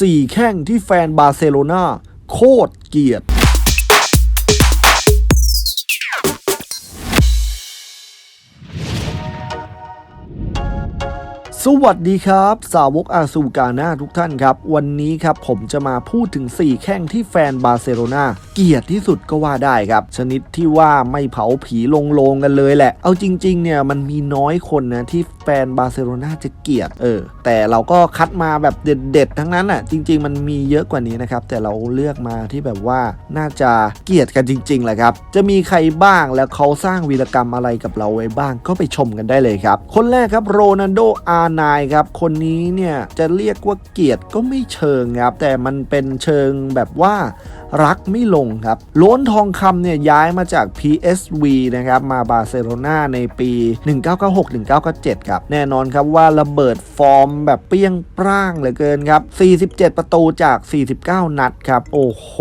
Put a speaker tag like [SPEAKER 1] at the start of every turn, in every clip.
[SPEAKER 1] 4 แข้งที่แฟนบาร์เซโลนาโคตรเกลียด สวัสดีครับ สาวกอาซูกาน่าทุกท่านครับ วันนี้ครับผมจะมาพูดถึง 4 แข้งที่แฟนบาร์เซโลนาเกลียดที่สุดก็ว่าได้ครับ ชนิดที่ว่าไม่เผาผีลงโลงกันเลยแหละ เอาจริง ๆ เนี่ยมันมีน้อยคนนะที่แฟนบาร์เซโลนาจะเกลียดเออ แต่เราก็คัดมาแบบเด็ด ๆ ทั้งนั้นอะ จริง ๆ มันมีเยอะกว่านี้นะครับ แต่เราเลือกมาที่แบบว่าน่าจะเกลียดกันจริงๆแหละครับ จะมีใครบ้างแล้วเขาสร้างวีรกรรมอะไรกับเราไว้บ้าง ก็ไปชมกันได้เลยครับ คนแรกครับโรนัลโดอาร์ไนครับ คนนี้เนี่ยจะเรียกว่าเกียรติก็ไม่เชิงครับ แต่มันเป็นเชิงแบบว่า รักไม่ลงครับล้นทองคำเนี่ยย้ายมาจาก PSV นะครับมาบาร์เซโลนาในปี 1996-1997 ครับ แน่นอนครับว่าระเบิดฟอร์มแบบเปรี้ยงปร้างเหลือเกินครับ 47 ประตูจาก 49 นัดครับ โอ้โห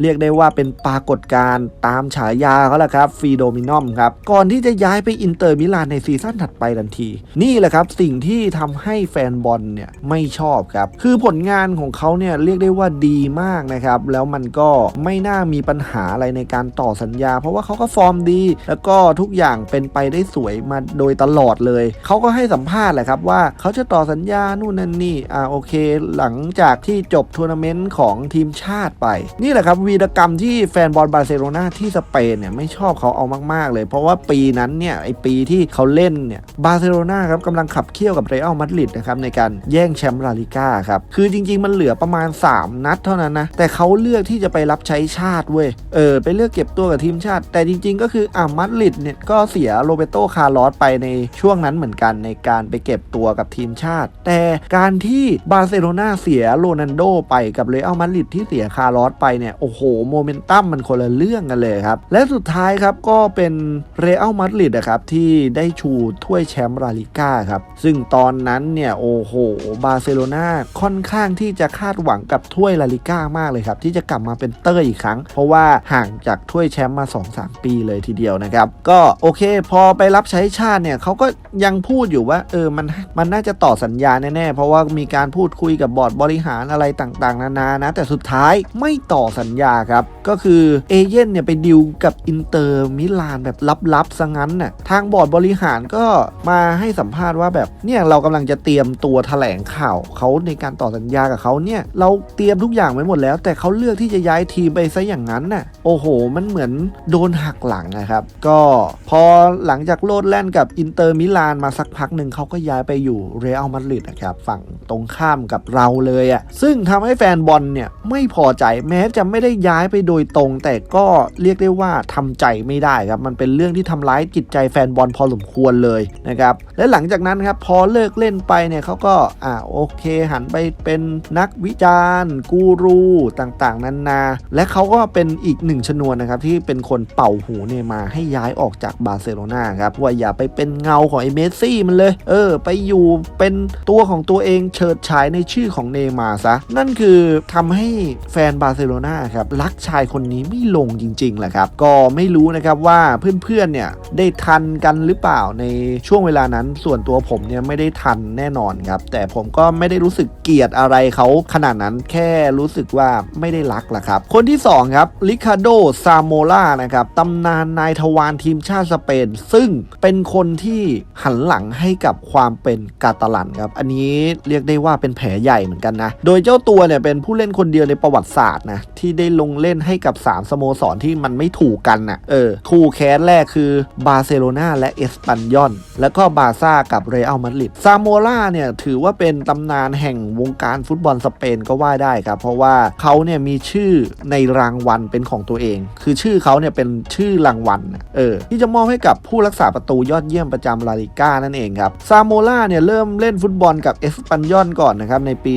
[SPEAKER 1] เรียกได้ว่าเป็นปรากฏการณ์ตามฉายาเขาแหละครับฟีโดมินอมครับ ก่อนที่จะย้ายไปอินเตอร์มิลานในซีซั่นถัดไปทันที นี่แหละครับสิ่งที่ทำให้แฟนบอลเนี่ยไม่ชอบครับ คือผลงานของเขาเนี่ยเรียกได้ว่าดีมากนะครับ แล้วมันก็ไม่น่ามีปัญหาอะไรในการต่อสัญญา เพราะว่าเขาก็ฟอร์มดี แล้วก็ทุกอย่างเป็นไปได้สวยมาโดยตลอดเลย เขาก็ให้สัมภาษณ์แหละครับว่าเขาจะต่อสัญญานู่นนั่นนี่อ่าโอเค หลังจากที่จบทัวร์นาเมนต์ของทีมชาติไป นี่แหละครับวีรกรรมที่แฟนบอลบาร์เซโลนาที่สเปนเนี่ยไม่ชอบเขาเอามาก ๆ เลย เพราะว่าปีนั้นเนี่ยไอปีที่เขาเล่นเนี่ยบาร์เซโลนาครับกำลังขับเคี่ยวกับเรอัลมาดริดนะครับในการแย่งแชมป์ลาลิก้าครับคือจริง ๆ มันเหลือประมาณ 3 นัดเท่านั้นนะแต่เขาเลือกที่จะไปรับใช้ชาติเว้ย เออ ไปเลือกเก็บตัวกับทีมชาติ แต่จริงๆ ก็คืออ่ามาดริดเนี่ยก็เสียโรเบโตคาร์ลอสไปในช่วงนั้นเหมือนกันในการไปเก็บตัวกับทีมชาติ แต่การที่บาร์เซโลนาเสียโรนันโดไปกับเรอัลมาดริดที่เสียคาร์ลอสไปเนี่ยโอ้โหโมเมนตัมมันคนละเรื่องกันเลยครับ และสุดท้ายครับก็เป็นเรอัลมาดริดนะครับที่ได้ชูถ้วยแชมป์ลาลิก้าครับซึ่งตอนนั้นเนี่ยโอ้โหบาร์เซโลนาค่อนข้างที่จะคาดหวังกับถ้วยลาลิก้ามากเลยครับที่จะกลับมาเป็นเตอร์อีกครั้ง เพราะว่าห่างจากถ้วยแชมป์มา 2-3 ปีเลยทีเดียวนะครับ ก็โอเค พอไปรับใช้ชาติเนี่ยเขาก็ยังพูดอยู่ว่าเออมันมันน่าจะต่อสัญญาแน่ๆ เพราะว่ามีการพูดคุยกับบอร์ดบริหารอะไรต่างๆ นานานะ แต่สุดท้ายไม่ต่อสัญญาครับ ก็คือเอเย่นเนี่ยไปดิวกับอินเตอร์มิลานแบบลับๆซะงั้นน่ะทางบอร์ดบริหารก็มาให้สัมภาษณ์ว่าแบบเนี่ยเรากำลังจะเตรียมตัวแถลงข่าวเขาในการต่อสัญญากับเขาเนี่ยเราเตรียมทุกอย่างไว้หมดแล้ว แต่เขาเลือกที่จะย้ายทีมไปซะอย่างนั้นน่ะโอ้โห มันเหมือนโดนหักหลังนะครับ ก็พอหลังจากโลดแล่นกับอินเตอร์มิลานมาสักพักหนึ่งเขาก็ย้ายไปอยู่เรอัลมาดริดนะครับฝั่งตรงข้ามกับเราเลยอะ่ะซึ่งทำให้แฟนบอลเนี่ยไม่พอใจแม้จะไม่ได้ย้ายไปโดยตรง แต่ก็เรียกได้ว่าทำใจไม่ได้ครับมันเป็นเรื่องที่ทำร้ายจิตใจแฟนบอลพอสมควรเลยนะครับและหลังจากนั้นครับพอเลิกเล่นไปเนี่ยเขาก็อ่าโอเคหันไปเป็นนักวิจารณ์กูรูต่างๆนานาและเขาก็เป็นอีกหนึ่งชนวนนะครับที่เป็นคนเป่าหูเนย์มาให้ย้ายออกจากบาร์เซโลนาครับว่าอย่าไปเป็นเงาของไอ้เมสซี่มันเลย เออ ไปอยู่เป็นตัวของตัวเองเฉิดฉายในชื่อของเนย์มาซะ นั่นคือทำให้แฟนบาร์เซโลนาครับรักชายคนนี้ไม่ลงจริงๆแหละครับ ก็ไม่รู้นะครับว่าเพื่อนๆเนี่ยได้ทันกันหรือเปล่าในช่วงเวลานั้นส่วนตัวผมเนี่ยไม่ได้ทันแน่นอนครับ แต่ผมก็ไม่ได้รู้สึกเกลียดอะไรเขาขนาดนั้นแค่รู้สึกว่าไม่ได้รักละครับ คนที่สองครับลิคาโดซาโมล่านะครับตำนานนายทวารทีมชาติสเปน ซึ่งเป็นคนที่หันหลังให้กับความเป็นกาตาลันครับ อันนี้เรียกได้ว่าเป็นแผลใหญ่เหมือนกันนะ โดยเจ้าตัวเนี่ยเป็นผู้เล่นคนเดียวในประวัติศาสตร์นะ ที่ได้ลงเล่นให้กับ 3 สโมสรที่มันไม่ถูกกันนะเออคู่แค้นแรกคือบาร์เซโลนาและเอสปันยอน แล้วก็บาร์ซ่ากับเรอัลมาดริดซาโมล่าเนี่ยถือว่าเป็นตำนานแห่งวงการฟุตบอลสเปนก็ว่าได้ครับ เพราะว่าเขาเนี่ยมีชื่อในรางวัลเป็นของตัวเอง คือชื่อเขาเนี่ยเป็นชื่อรางวัลนะเออที่จะมอบให้กับผู้รักษาประตูยอดเยี่ยมประจำลาลิก้านั่นเองครับซาโมล่าเนี่ยเริ่มเล่นฟุตบอลกับเอสปันยอนก่อนนะครับในปี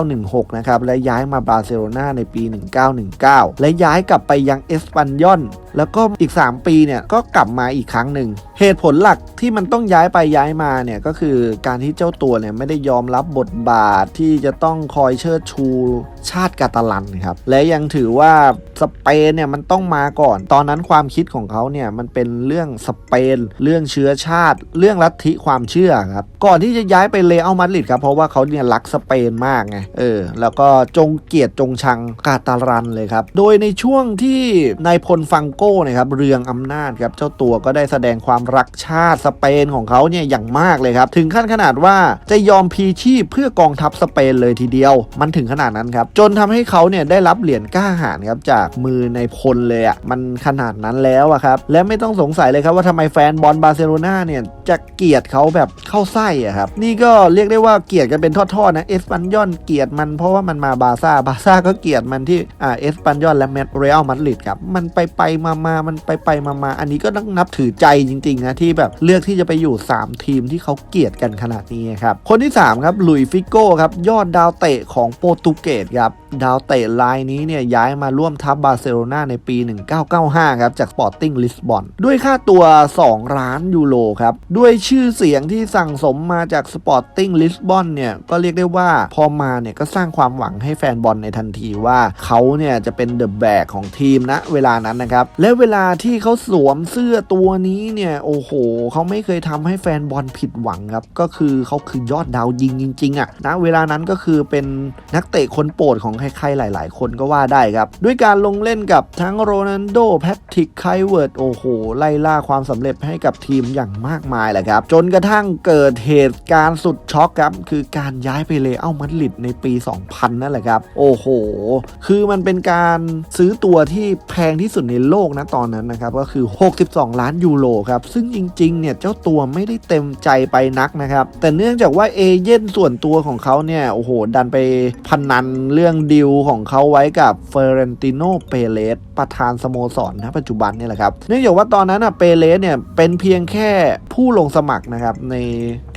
[SPEAKER 1] 1916 นะครับและย้ายมาบาร์เซโลนาในปี1919 และย้ายกลับไปยังเอสปันยอน แล้วก็อีก 3 ปีเนี่ยก็กลับมาอีกครั้งหนึ่ง เหตุผลหลักที่มันต้องย้ายไปย้ายมาเนี่ยก็คือการที่เจ้าตัวเนี่ยไม่ได้ยอมรับบทบาทที่จะต้องคอยเชิดชูชาติกาตาลันครับ และยังถือว่าสเปนเนี่ยมันต้องมาก่อน ตอนนั้นความคิดของเขาเนี่ยมันเป็นเรื่องสเปน เรื่องเชื้อชาติ เรื่องลัทธิความเชื่อครับ ก่อนที่จะย้ายไปเลอัลมาดริดครับเพราะว่าเขาเนี่ยรักสเปนมากไง เออ แล้วก็จงเกียดจงชังกาตาลันเลยครับ โดยในช่วงที่นายพลฟังโก้นะครับเรืองอำนาจครับเจ้าตัวก็ได้แสดงความรักชาติสเปนของเขาเนี่ยอย่างมากเลยครับ ถึงขั้นขนาดว่าจะยอมพีชีพเพื่อกองทัพสเปนเลยทีเดียว มันถึงขนาดนั้นครับ จนทำให้เขาเนี่ยได้รับเหรียญกล้าหาญครับจากมือในายพลเลยอะ่ะมันขนาดนั้นแล้วอะครับ และไม่ต้องสงสัยเลยครับว่าทำไมแฟนบอลบาร์เซโลนาเนี่ยจะเกลียดเขาแบบเข้าไส้อะครับ นี่ก็เรียกได้ว่าเกลียดกันเป็นทอดๆนะเอสปันยอนเกลียดมันเพราะว่ามันมาบาร์ซ่าบาร์ซ่าก็เกลียดมันที่อ่าเอสปันยอนและแมตเรอัลมาดริดครับมันไปไปมามามันไปไปมามาอันนี้ก็ต้องนับถือใจจริงๆนะที่แบบเลือกที่จะไปอยู่ 3 ทีมที่เขาเกลียดกันขนาดนี้ครับคนที่ 3 ครับลุยฟิโก้ครับยอดดาวเตะของโปรตุเกสครับ ดาวเตะรายนี้เนี่ยย้ายมาร่วมทัพบาร์เซโลนาในปี 1995 ครับ จากสปอร์ติ้งลิสบอนด้วยค่าตัว 2 ล้านยูโรครับ ด้วยชื่อเสียงที่สั่งสมมาจากสปอร์ติ้งลิสบอนเนี่ยก็เรียกได้ว่าพอมาเนี่ยก็สร้างความหวังให้แฟนบอลในทันทีว่าเขาเนี่ยจะเป็นเดอะแบกของทีมนะเวลานั้นนะครับและเวลาที่เขาสวมเสื้อตัวนี้เนี่ยโอ้โหเขาไม่เคยทำให้แฟนบอลผิดหวังครับก็คือเขาคือยอดดาวยิงจริงๆอะนะเวลานั้นก็คือเป็นนักเตะคนโปรดของใครๆหลาย ๆ คนก็ว่าได้ครับ ด้วยการลงเล่นกับทั้งโรนัลโดแพทริกไคเวิร์ดโอ้โห ไล่ล่าความสำเร็จให้กับทีมอย่างมากมายแหละครับ จนกระทั่งเกิดเหตุการณ์สุดช็อกครับ คือการย้ายไปเลอัลมาดริดในปี 2000 นั่นแหละครับ โอ้โห คือมันเป็นการซื้อตัวที่แพงที่สุดในโลกนะตอนนั้นนะครับ ก็คือ 62 ล้านยูโรครับ ซึ่งจริง ๆ เนี่ยเจ้าตัวไม่ได้เต็มใจไปนักนะครับ แต่เนื่องจากว่าเอเย่นส่วนตัวของเขาเนี่ย โอ้โห ดันไปพนันเรื่องดิวของเขาไว้กับเฟเรนติโนเปเรสประธานสโมสรณปัจจุบันนี่แหละครับ เนื่องจากว่าตอนนั้นอะเปเรสเนี่ยเป็นเพียงแค่ผู้ลงสมัครนะครับใน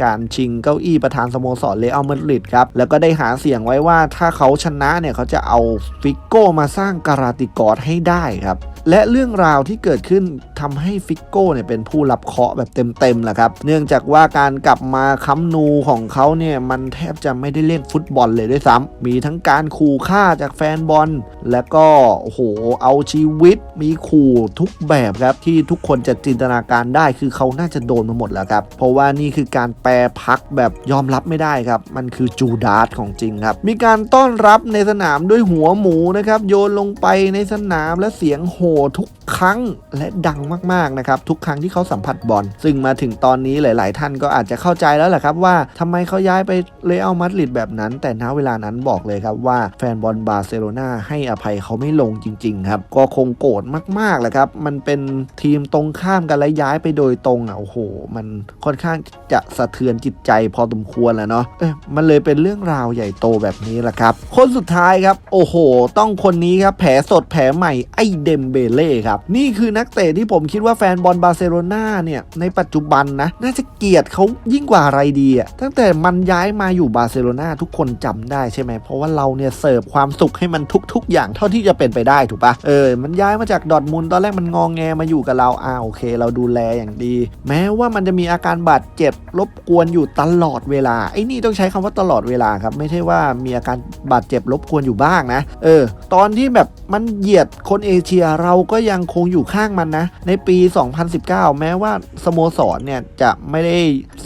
[SPEAKER 1] การชิงเก้าอี้ประธานสโมสรเลอัลมาดริดครับ แล้วก็ได้หาเสียงไว้ว่าถ้าเขาชนะเนี่ยเขาจะเอาฟิกโก้มาสร้างการาติกอสให้ได้ครับ และเรื่องราวที่เกิดขึ้นทำให้ฟิกโก้เนี่ยเป็นผู้รับเคาะแบบเต็มๆแหละครับ เนื่องจากว่าการกลับมาค้ำนูของเขาเนี่ยมันแทบจะไม่ได้เล่นฟุตบอลเลยด้วยซ้ำมีทั้งการขู่ฆ่าจากแฟนบอล แล้วก็โอ้โหเอาชีวิตมีขู่ทุกแบบครับที่ทุกคนจะจินตนาการได้คือเขาน่าจะโดนมาหมดแล้วครับ เพราะว่านี่คือการแปรพักแบบยอมรับไม่ได้ครับ มันคือจูดาสของจริงครับ มีการต้อนรับในสนามด้วยหัวหมูนะครับโยนลงไปในสนามและเสียงโห่ทุก ครั้งและดังมากๆนะครับทุกครั้งที่เขาสัมผัสบอลซึ่งมาถึงตอนนี้หลาย ๆ ท่านก็อาจจะเข้าใจแล้วแหละครับว่าทำไมเขาย้ายไปเรอัลมาดริดแบบนั้น แต่ณเวลานั้นบอกเลยครับว่าแฟนบอลบาร์เซโลนาให้อภัยเขาไม่ลงจริง ๆ ครับ ก็คงโกรธมากๆแหละครับมันเป็นทีมตรงข้ามกันและย้ายไปโดยตรงอะโอ้โห มันค่อนข้างจะสะเทือนจิตใจพอสมควรแหละเนาะเอ้ยมันเลยเป็นเรื่องราวใหญ่โตแบบนี้แหละครับ คนสุดท้ายครับ โอ้โห ต้องคนนี้ครับแผลสดแผลใหม่ไอเดมเบเล่ครับนี่คือนักเตะที่ผมคิดว่าแฟนบอลบาร์เซโลนาเนี่ยในปัจจุบันนะน่าจะเกลียดเขายิ่งกว่าอะไรดีอะตั้งแต่มันย้ายมาอยู่บาร์เซโลนาทุกคนจำได้ใช่ไหมเพราะว่าเราเนี่ยเสิร์ฟความสุขให้มันทุก ๆ อย่างเท่าที่จะเป็นไปได้ถูกปะเออมันย้ายมาจากดอทมุนตอนแรกมันงองแงมาอยู่กับเราอ่าโอเค เราดูแลอย่างดี แม้ว่ามันจะมีอาการบาดเจ็บรบกวนอยู่ตลอดเวลาไอ้นี่ต้องใช้คำว่าตลอดเวลาครับไม่ใช่ว่ามีอาการบาดเจ็บรบกวนอยู่บ้างนะ เออ ตอนที่แบบมันเหยียดคนเอเชียเราก็ยังคงอยู่ข้างมันนะ ในปี 2019 แม้ว่าสโมสรเนี่ยจะไม่ได้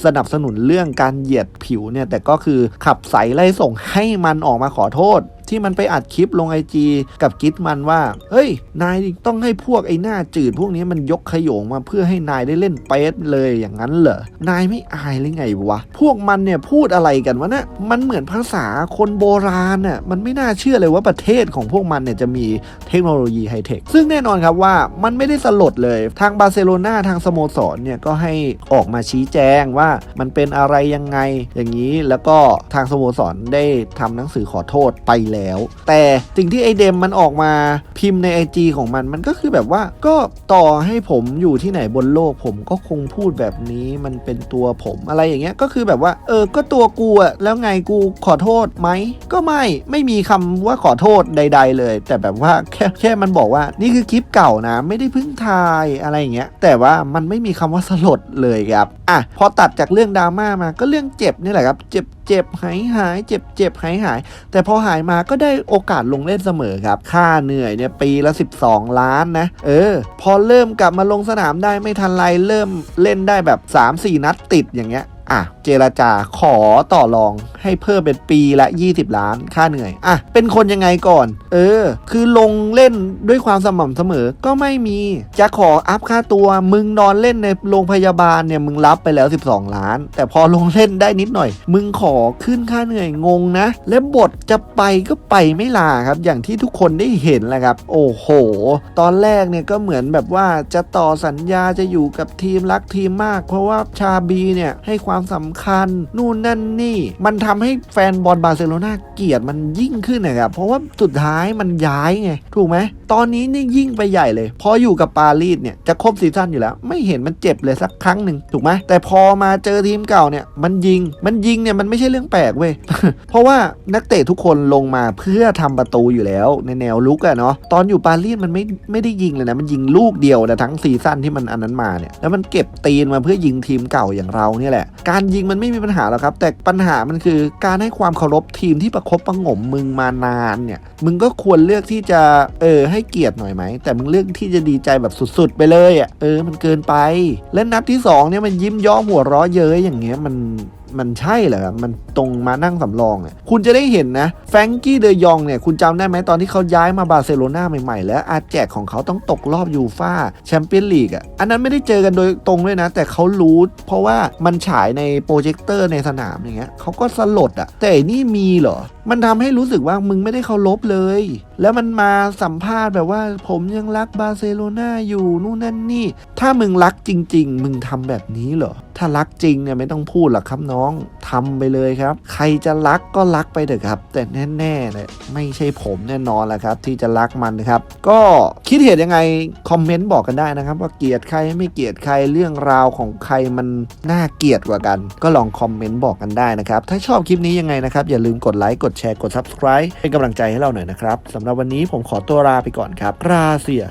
[SPEAKER 1] สนับสนุนเรื่องการเหยียดผิวเนี่ยแต่ก็คือขับใสไล่ส่งให้มันออกมาขอโทษ ที่มันไปอัดคลิปลงไอจีกับกิฟมันว่า เฮ้ย นายต้องให้พวกไอ้หน้าจืด พวกนี้มันยกขยงมาเพื่อให้นายได้เล่นเปสเลยอย่างนั้นเหรอ นายไม่อายหรือไงวะ พวกมันเนี่ยพูดอะไรกันวะนะ มันเหมือนภาษาคนโบราณน่ะ มันไม่น่าเชื่อเลยว่าประเทศของพวกมันเนี่ยจะมีเทคโนโลยีไฮเทค ซึ่งแน่นอนครับว่ามันไม่ได้สลดเลย ทางบาร์เซโลนาทางสโมสรเนี่ยก็ให้ออกมาชี้แจงว่ามันเป็นอะไรยังไงอย่างนี้ แล้วก็ทางสโมสรได้ทำหนังสือขอโทษไปแล้วแต่สิ่งที่ไอเดมมันออกมาพิมพ์ใน IG ของมันมันก็คือแบบว่าก็ต่อให้ผมอยู่ที่ไหนบนโลก ผมก็คงพูดแบบนี้มันเป็นตัวผมอะไรอย่างเงี้ยก็คือแบบว่าเออก็ตัวกูอะแล้วไงกูขอโทษไหมก็ไม่ไม่มีคำว่าขอโทษใด ๆ เลย แต่แบบว่าแค่แค่มันบอกว่านี่คือคลิปเก่านะ ไม่ได้เพิ่งถ่ายอะไรอย่างเงี้ยแต่ว่ามันไม่มีคำว่าสลดเลยครับอะพอตัดจากเรื่องดราม่ามาก็เรื่องเจ็บนี่แหละครับ เจ็บ เจ็บหายหายเจ็บเจ็บหายหายแต่พอหายมาก็ได้โอกาสลงเล่นเสมอครับ ค่าเหนื่อยเนี่ยปีละ 12 ล้านนะ เออ พอเริ่มกลับมาลงสนามได้ไม่ทันไรเริ่มเล่นได้แบบ 3-4 นัดติดอย่างเงี้ยอะเจรจาขอต่อรองให้เพิ่มเป็นปีละ 20 ล้านค่าเหนื่อยอะเป็นคนยังไงก่อน เออ คือลงเล่นด้วยความสม่ำเสมอก็ไม่มีจะขออัพค่าตัวมึงนอนเล่นในโรงพยาบาลเนี่ยมึงรับไปแล้ว 12 ล้าน แต่พอลงเล่นได้นิดหน่อย มึงขอขึ้นค่าเหนื่อยงงนะ และบทจะไปก็ไปไม่ลาครับ อย่างที่ทุกคนได้เห็นแหละครับ โอ้โห ตอนแรกเนี่ยก็เหมือนแบบว่าจะต่อสัญญาจะอยู่กับทีมรักทีมมาก เพราะว่าชาบีเนี่ยให้ความสำคัญ นู่นนั่นนี่ มันทำให้แฟนบอลบาร์เซโลนาเกลียดมันยิ่งขึ้นนะครับ เพราะว่าสุดท้ายมันย้ายไง ถูกไหม ตอนนี้นี่ยิ่งไปใหญ่เลย พออยู่กับปารีสเนี่ยจะครบซีซั่นอยู่แล้ว ไม่เห็นมันเจ็บเลยสักครั้งหนึ่งถูกไหมแต่พอมาเจอทีมเก่าเนี่ยมันยิงมันยิงเนี่ยมันไม่ใช่เรื่องแปลกเว้ยเพราะว่านักเตะทุกคนลงมาเพื่อทำประตูอยู่แล้วในแนวลุกอะเนาะตอนอยู่ปารีสมันไม่ไม่ได้ยิงเลยนะมันยิงลูกเดียวนะทั้งซีซั่นที่มันอันนั้นมาเนี่ยแล้วมันเก็บตีนมาเพื่อยิงทีมเก่าอย่างเราเนี่ยแหละการยิงมันไม่มีปัญหาหรอกครับ แต่ปัญหามันคือการให้ความเคารพทีมที่ประคบประงมมึงมานานเนี่ย มึงก็ควรเลือกที่จะเออให้เกียรติหน่อยไหม แต่มึงเลือกที่จะดีใจแบบสุดๆ ไปเลยอะ่ะเออมันเกินไป และนัดที่สองเนี่ยมันยิ้มย้อมหัวเราะเย้ยอย่างเงี้ยมัน มันใช่เหรอครับมันตรงมานั่งสำรองเนี่ยคุณจะได้เห็นนะแฟรงกี้เดยองเนี่ยคุณจำได้ไหมตอนที่เขาย้ายมาบาร์เซโลนาใหม่ๆ แล้วอาแจกของเขาต้องตกรอบยูฟ่าแชมเปี้ยนลีกอะอันนั้นไม่ได้เจอกันโดยตรงด้วยนะ แต่เขารู้เพราะว่ามันฉายในโปรเจคเตอร์ในสนามอย่างเงี้ยเขาก็สลดอะแต่นี่มีเหรอ มันทำให้รู้สึกว่ามึงไม่ได้เคารพเลย แล้วมันมาสัมภาษณ์แบบว่าผมยังรักบาร์เซโลนาอยู่นู่นนั่นนี่ ถ้ามึงรักจริง ๆ มึงทำแบบนี้เหรอถ้ารักจริงเนี่ยไม่ต้องพูดหรอกครับน้องทำไปเลยครับ ใครจะรักก็รักไปเถอะครับ แต่แน่ๆเนี่ยไม่ใช่ผมแน่นอนแหละครับ ที่จะรักมันนะครับ ก็คิดเห็นยังไงคอมเมนต์บอกกันได้นะครับ ว่าเกลียดใครไม่เกลียดใครเรื่องราวของใครมันน่าเกลียดกว่ากัน ก็ลองคอมเมนต์บอกกันได้นะครับ ถ้าชอบคลิปนี้ยังไงนะครับ อย่าลืมกดไลค์กดแชร์กด subscribe เป็นกำลังใจให้เราหน่อยนะครับสำหรับวันนี้ผมขอตัวลาไปก่อนครับราเซีย